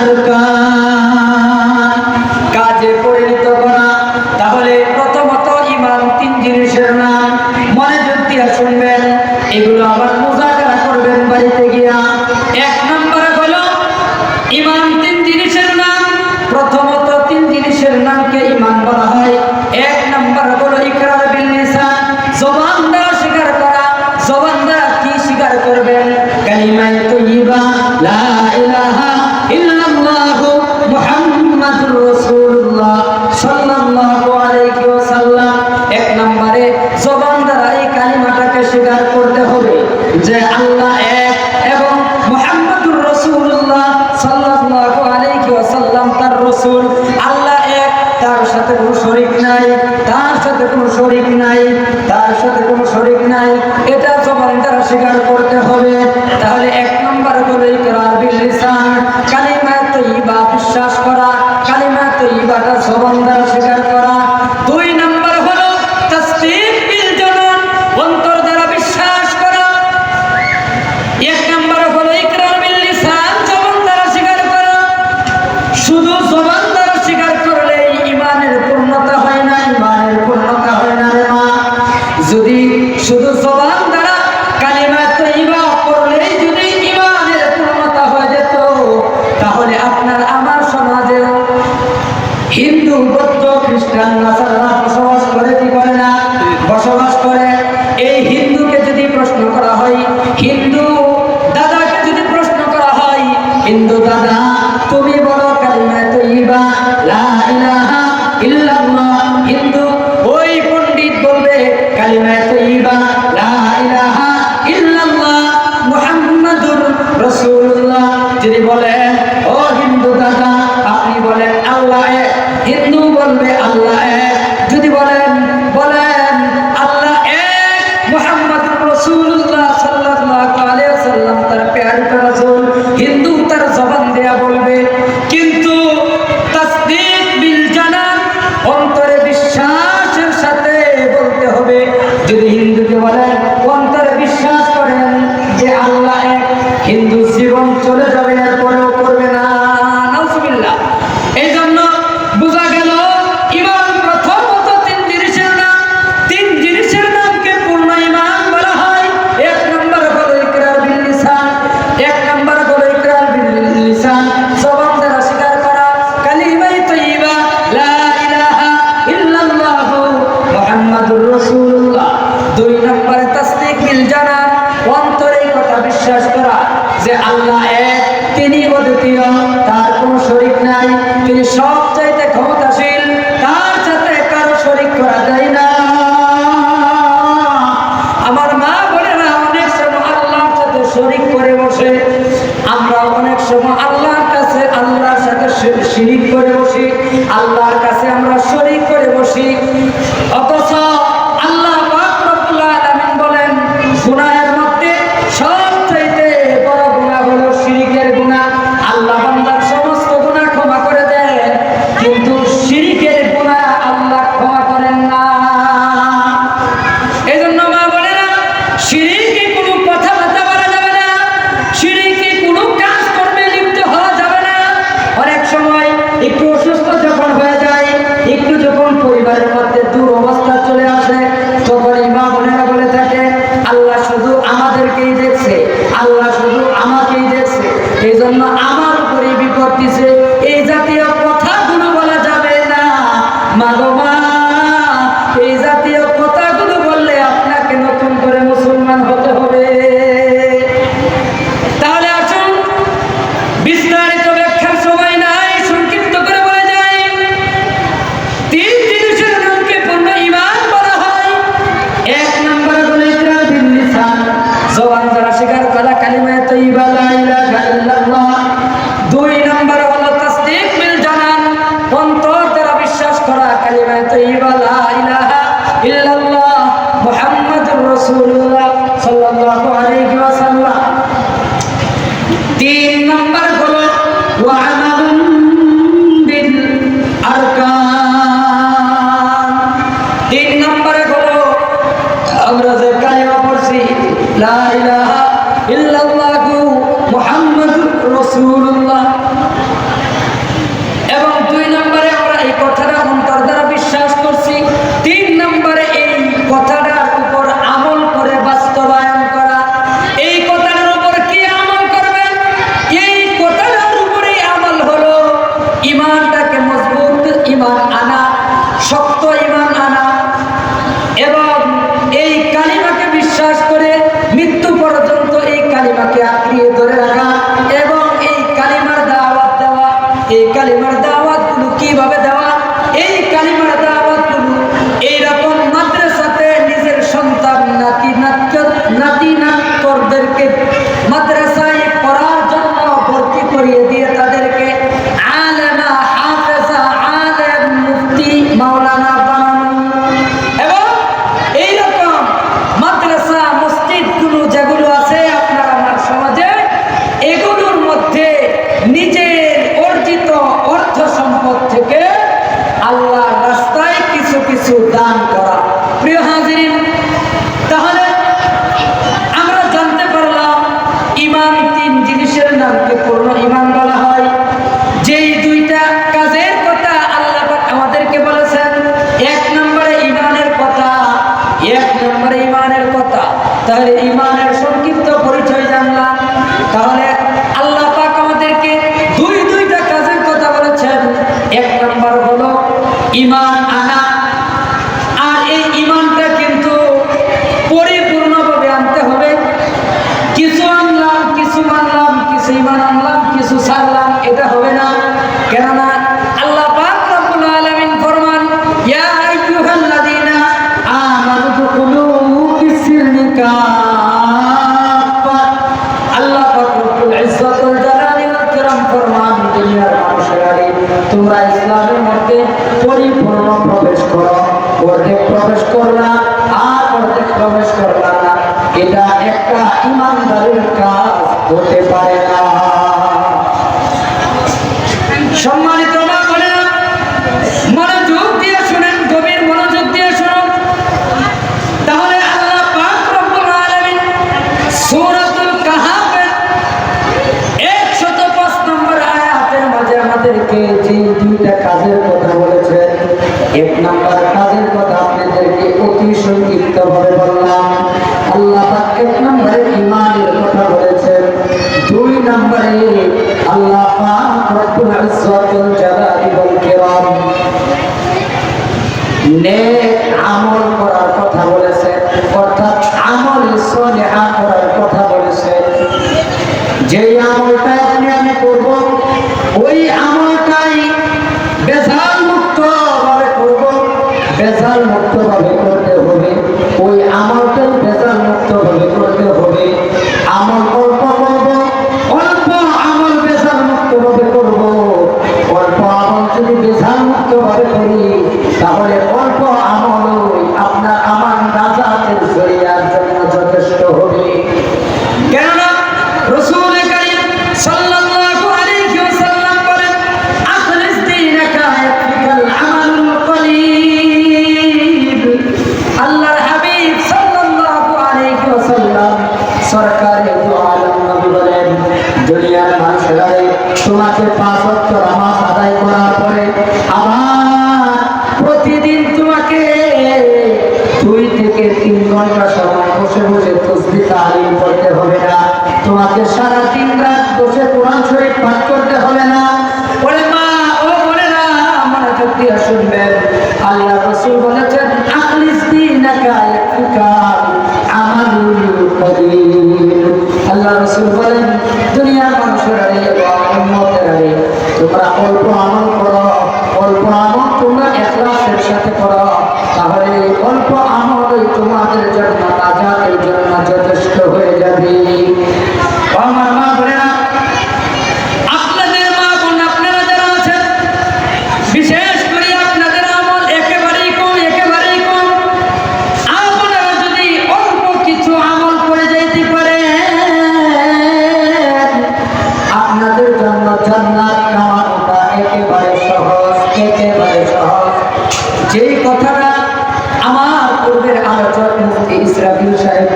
ആർക്ക করে এই হিন্দু কিন্তু জীবন চলে যাবে করে বসি আল্লাহর কাছে আমরা শরিক করে বসি।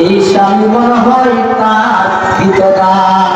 এই স্বামী মনে হয় তার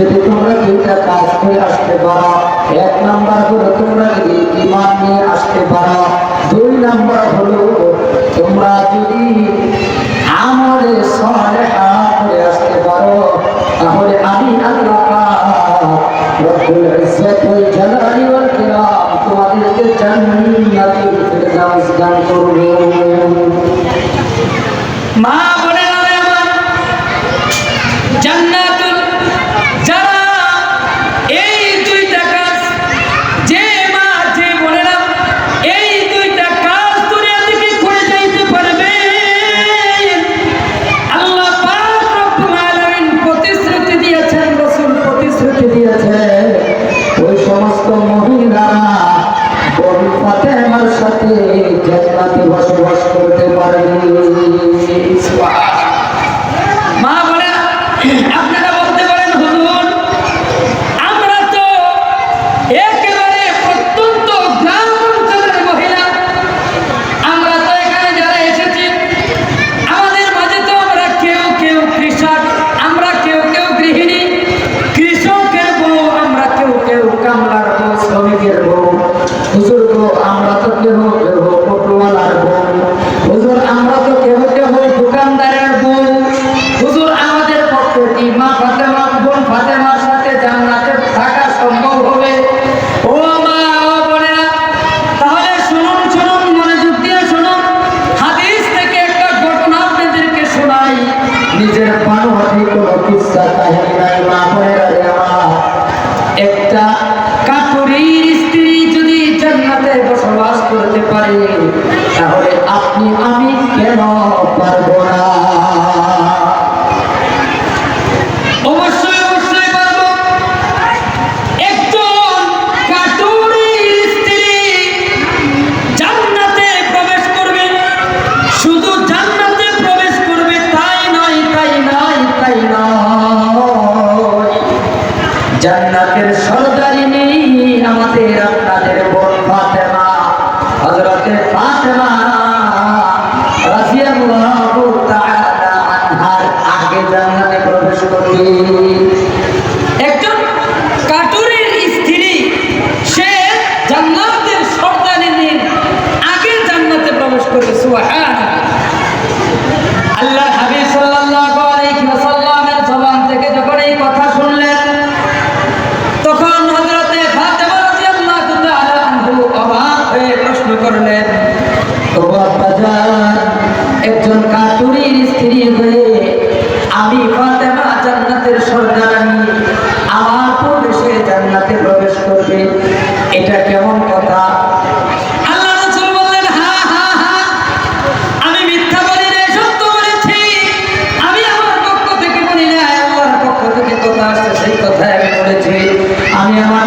যদি তোমরা দুইটা কাজ করে আসতে পারো, এক নাম্বার হলো তোমরা যদি ইমান নিয়ে আসতে পারো, দুই নাম্বার হলো তোমরা যদি আমলে সহায় সাথে জান্নাতি বস জান্নাতে প্রবেশ করি। আমি আমার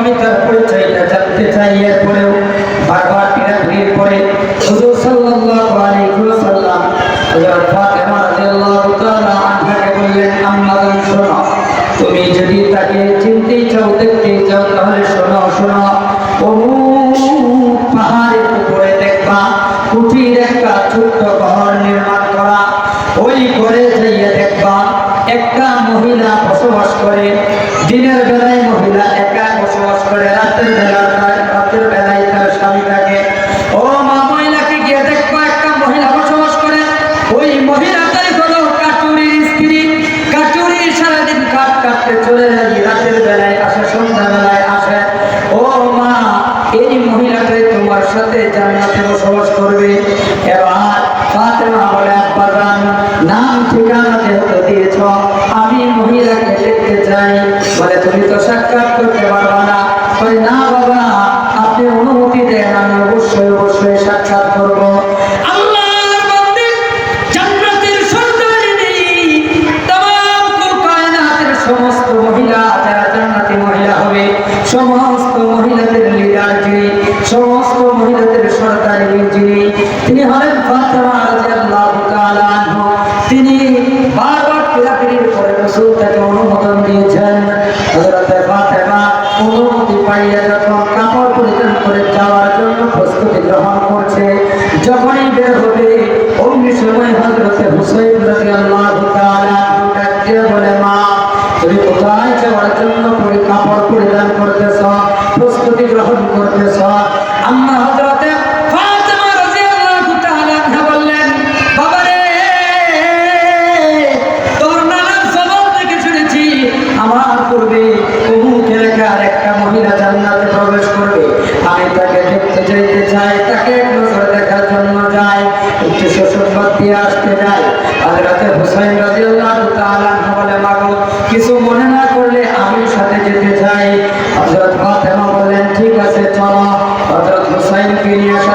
আমি তার পরিচয়টা জানতে চাই, এরপরেও বারবার পিড়াপিড়ির পরে নির্মাণ করা। ওই ঘরে যাইয়া দেখবা, একটা মহিলা বসবাস করে। দিনের বেলা অনুমতি পাইয়া যখন কাপড় পরিধান করে যাওয়া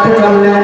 রাখতে পারলে